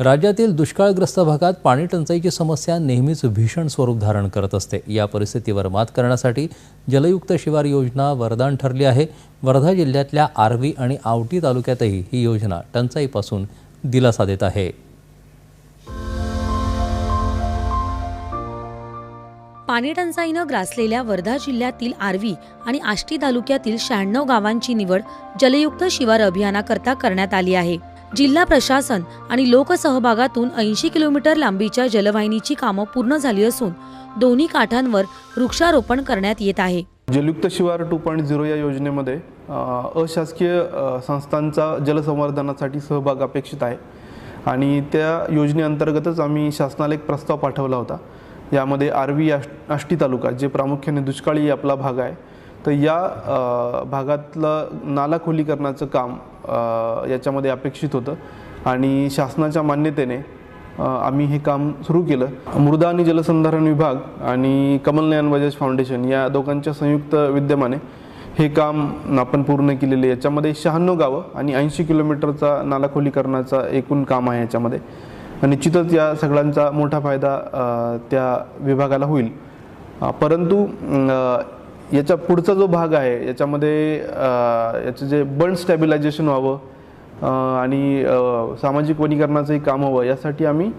राज्यातील दुष्काळग्रस्त भागात पाणी टंचाईची समस्या नेहमीच भीषण स्वरूप धारण करत असते. या परिस्थितीवर मात करण्यासाठी जलयुक्त शिवार योजना वरदान ठरली आहे. वर्धा जिल्ह्यातल्या आर्वी आणि आवटी तालुक्यातही ही योजना टंचाईपासून दिलासा देत आहे. पाणी टंचाईनं ग्रासलेल्या वर्धा जिल्ह्यातील आर्वी आणि आष्टी तालुक्यातील शहाण्णव गावांची निवड जलयुक्त शिवार अभियानाकरता करण्यात आली आहे. जिल्हा प्रशासन आणि लोकसहभागातून ऐंशी किलोमीटर लांबीच्या जलवाहिनीची कामं पूर्ण झाली असून दोन्ही काठांवर वृक्षारोपण करण्यात येत आहे. जलयुक्त शिवार टू पॉईंट झिरो या योजनेमध्ये अशासकीय संस्थांचा जलसंवर्धनासाठी सहभाग अपेक्षित आहे. आणि त्या योजनेअंतर्गतच आम्ही शासनाला एक प्रस्ताव पाठवला होता. यामध्ये आर्वी आष्टी तालुका जे प्रामुख्याने दुष्काळी आपला भाग आहे तर या भागातलं नाला खोलीकरणाचं काम याच्यामध्ये अपेक्षित होतं. आणि शासनाच्या मान्यतेने आम्ही हे काम सुरू केलं. मृदा आणि जलसंधारण विभाग आणि कमलनयन बजाज फाउंडेशन या दोघांच्या संयुक्त विद्यमाने हे काम आपण पूर्ण केलेले. याच्यामध्ये शहाण्णव गावं आणि ऐंशी किलोमीटरचा नाला खोलीकरणाचा एकूण काम आहे याच्यामध्ये. निश्चितच या सगळ्यांचा मोठा फायदा त्या विभागाला होईल. परंतु याच्या पुढचा जो भाग आहे याच्यामध्ये याचं जे बर्न स्टॅबिलायझेशन व्हावं आणि सामाजिक वनीकरणाचंही काम हवं यासाठी आम्ही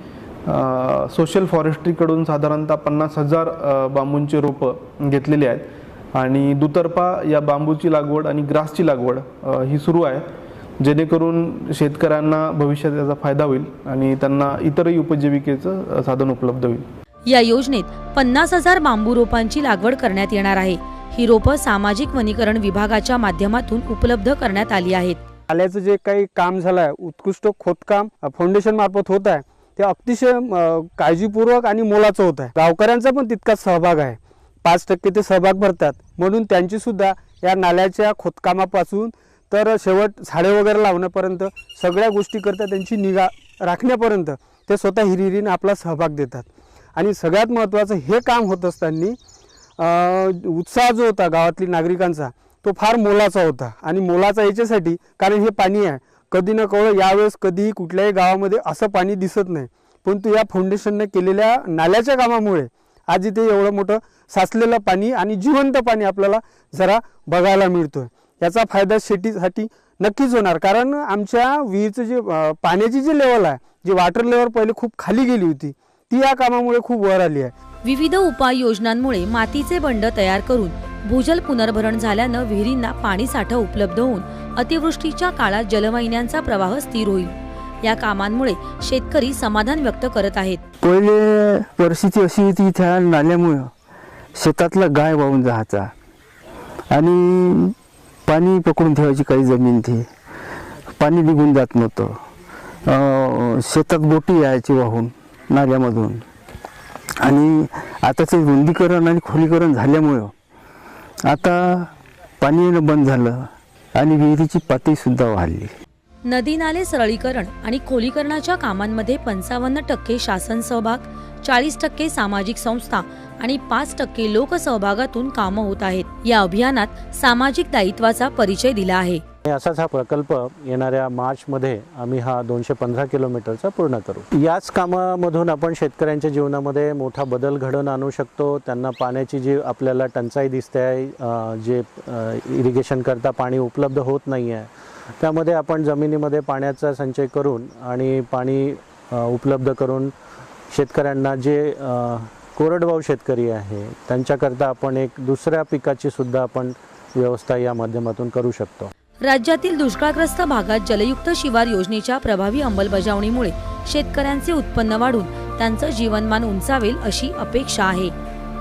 सोशल फॉरेस्ट्रीकडून साधारणतः पन्नास हजार अ, बांबूंची रोपं घेतलेली आहेत. आणि दुतर्फा या बांबूची लागवड आणि ग्रासची लागवड ही सुरू आहे. जेणेकरून शेतकऱ्यांना भविष्यात याचा फायदा होईल आणि त्यांना इतरही उपजीविकेचं साधन उपलब्ध होईल. या योजनेत पन्नास हजार बांबू रोपांची लागवड करण्यात येणार आहे. ही रोपं सामाजिक वनीकरण विभागाच्या माध्यमातून उपलब्ध करण्यात आली आहेत. नाल्याचं जे काही काम झालं आहे उत्कृष्ट खोदकाम फाउंडेशन मार्फत होत आहे ते अतिशय काळजीपूर्वक आणि मोलाचं होत आहे. गावकऱ्यांचा पण तितकाच सहभाग आहे. पाच टक्के ते सहभाग भरतात. म्हणून त्यांची सुद्धा या नाल्याच्या खोदकामापासून तर शेवट झाडे वगैरे लावण्यापर्यंत सगळ्या गोष्टी करता त्यांची निगा राखण्यापर्यंत ते स्वतः हिरिरीने आपला सहभाग देतात. आणि सगळ्यात महत्त्वाचं हे काम होत असताना उत्साह जो होता गावातली नागरिकांचा तो फार मोलाचा होता. आणि मोलाचा याच्यासाठी कारण हे पाणी आहे कधी ना कळ यावेळेस कधीही कुठल्याही गावामध्ये असं पाणी दिसत नाही. परंतु या फाउंडेशनने केलेल्या नाल्याच्या कामामुळे आज इथे एवढं मोठं साचलेलं पाणी आणि जिवंत पाणी आपल्याला जरा बघायला मिळतोय. याचा फायदा शेतीसाठी नक्कीच होणार. कारण आमच्या विहीरचं जे पाण्याची जी लेवल आहे जी वॉटर लेवल पहिले खूप खाली गेली होती ती या कामामुळे खूप वर आली आहे. विविध उपाययोजनांमुळे मातीचे बंड तयार करून भूजल पुनर्भरण झाल्यानं विहिरींना पाणी साठा उपलब्ध होऊन अतिवृष्टीच्या काळात जलवाहिन्यांचा प्रवाह स्थिर होईल. या कामांमुळे शेतकरी समाधान व्यक्त करत आहेत. पहिले परिस्थिती अशी होती त्या नाल्यामुळं. शेतातला गाय वाहून जायचा. आणि पाणी पकडून ठेवायची काही जमीन ती पाणी निघून जात नव्हतं. शेतात बोटी यायची वाहून नाल्यामधून. आणि आताचं रुंदीकरण आणि खोलीकरण झाल्यामुळं आता पाणी येणं बंद झालं आणि विहिरीची पातळीसुद्धा वाढली. नदी नाले सरळीकरण आणि खोलीकरणाच्या कामांमध्ये पंचावन्न टक्के शासन सहभाग चाळीस टक्के सामाजिक संस्था आणि पाच टक्के लोकसहभागातून कामं होत आहेत. या अभियानात सामाजिक दायित्वाचा परिचय दिला आहे. असाच हा प्रकल्प येणाऱ्या मार्चमध्ये आम्ही हा दोनशे पंधरा किलोमीटरचा पूर्ण करू. याच कामामधून आपण शेतकऱ्यांच्या जीवनामध्ये मोठा बदल घडवून आणू शकतो. त्यांना पाण्याची जी आपल्याला टंचाई दिसते आहे जे इरिगेशन करता पाणी उपलब्ध होत नाही आहे त्यामध्ये आपण जमिनीमध्ये पाण्याचा संचय करून आणि पाणी उपलब्ध करून शेतकऱ्यांना जे कोरडवाहू शेतकरी आहे त्यांच्याकरता आपण एक दुसऱ्या पिकाची सुद्धा आपण व्यवस्था या माध्यमातून करू शकतो. राज्यातील दुष्काळग्रस्त भागात जलयुक्त शिवार योजनेच्या प्रभावी अंमलबजावणीमुळे शेतकऱ्यांचे उत्पन्न वाढून त्यांचं जीवनमान उंचावेल अशी अपेक्षा आहे.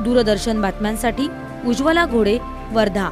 दूरदर्शन बातम्यांसाठी उज्ज्वला घोडे वर्धा.